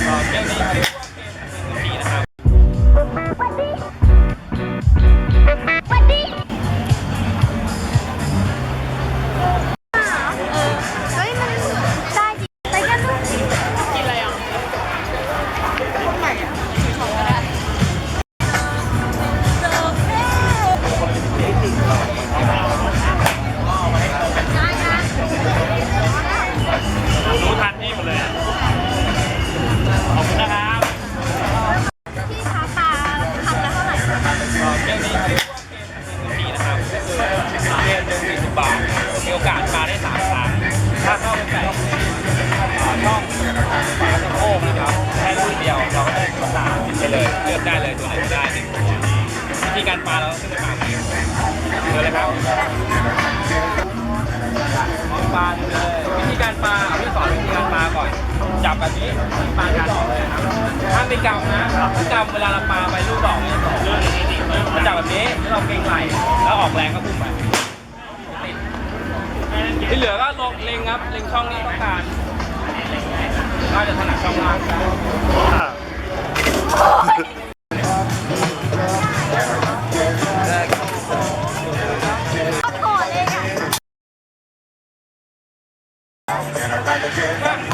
ก็เเที่ยวนี้ดีนะครับเรียนหนึ่งสี่สิบบาทมีโอกาสมาได้สามครั้งถ้าเข้าไปแปดอ่ช่องปลาสะโพกนะครับแค่รุ่นเดียวเราก็ได้ตุ๊กตาไปเลยเลือกได้เลยตัวไหนก็ได้หนึ่งตัววิธีการปลาเราต้องขึ้นไปปลาเองเจอเลยครับมองปลาเลยวิธีการปลาเอาพี่สอนวิธีการปลาก่อน จับแบบนี้ปลาการออกเลยครับห้ามไปกำนะถ้ากำเวลาเราปลาไปลูกดอกเนี่ยเลื่อนนิด จับแบบนี้แล้วเราเก่งไหลแล้วออกแรงก็พุ่งไปที่เหลือก็ลงเล็งครับ เล็งช่องนี้ต้องการน่าจะถนัดช่องล่างเอาโถเลยอะ